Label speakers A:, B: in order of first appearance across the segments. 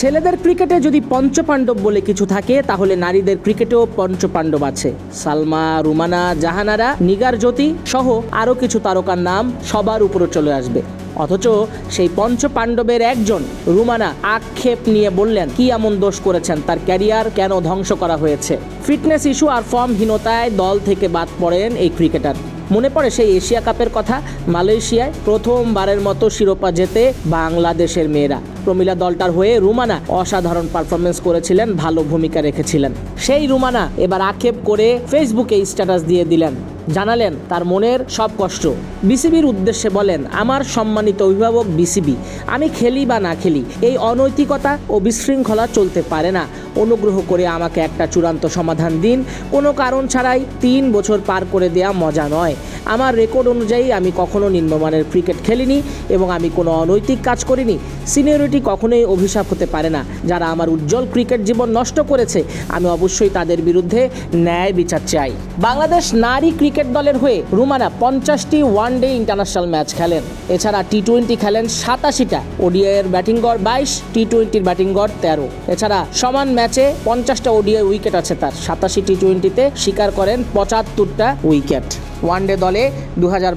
A: ছেলেদের ক্রিকেটে যদি পঞ্চপাণ্ডব বলে কিছু থাকে, তাহলে নারীদের ক্রিকেটেও পঞ্চপাণ্ডব আছে। সালমা, রুমানা, জাহানারা, নিগার জ্যোতি সহ আরও কিছু তারকার নাম সবার উপরে চলে আসবে। অথচ সেই পঞ্চপাণ্ডবের একজন, রুমানা, আক্ষেপ নিয়ে বললেন, কি এমন দোষ করেছেন? তার ক্যারিয়ার কেন ধ্বংস করা হয়েছে? ফিটনেস ইস্যু আর ফর্মহীনতায় দল থেকে বাদ পড়েন এই ক্রিকেটার। মনে পড়ে সেই এশিয়া কাপের কথা? মালয়েশিয়ায় প্রথমবারের মতো শিরোপা জেতে বাংলাদেশের মেয়েরা। প্রমিলা দলটার হয়ে রুমানা অসাধারণ পারফরমেন্স করেছিলেন, ভালো ভূমিকা রেখেছিলেন। সেই রুমানা এবার আক্ষেপ করে ফেসবুকে স্ট্যাটাস দিয়ে দিলেন। জানালেন তার মনের সব কষ্ট। বিসিবির উদ্দেশ্যে বলেন, আমার সম্মানিত অভিভাবক বিসিবি, আমি খেলি বা না খেলি, এই অনৈতিকতা ও বিশৃঙ্খলা চলতে পারে না। অনুগ্রহ করে আমাকে একটা চূড়ান্ত সমাধান দিন। কোনো কারণ ছাড়াই তিন বছর পার করে দেয়া মজা নয়। আমার রেকর্ড অনুযায়ী আমি কখনো নিম্নমানের ক্রিকেট খেলিনি এবং আমি কোনো অনৈতিক কাজ করিনি। সিনিয়রিটি কখনোই অভিশাপ হতে পারে না। যারা আমার উজ্জ্বল ক্রিকেট জীবন নষ্ট করেছে, আমি অবশ্যই তাদের বিরুদ্ধে ন্যায় বিচার চাই। বাংলাদেশ নারী ক্রিকেট দলের হয়ে রুমানা পঞ্চাশটি ওয়ান ডে ইন্টারন্যাশনাল ম্যাচ খেলেন। এছাড়া টি টোয়েন্টি খেলেন সাতাশিটা। ওডিআইয়ের ব্যাটিং গড় বাইশ টি টোয়েন্টির ব্যাটিং গড় তেরো। এছাড়া সমান ম্যাচে পঞ্চাশটা ওডিআই উইকেট আছে তার। সাতাশি টি টোয়েন্টিতে শিকার করেন পঁচাত্তরটা উইকেট। ওয়ানডে দলে দু হাজার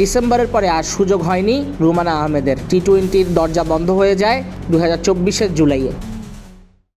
A: ডিসেম্বরের পরে আর সুযোগ হয়নি রুমানা আহমেদের। টি টোয়েন্টির দরজা বন্ধ হয়ে যায় দু হাজার জুলাইয়ে।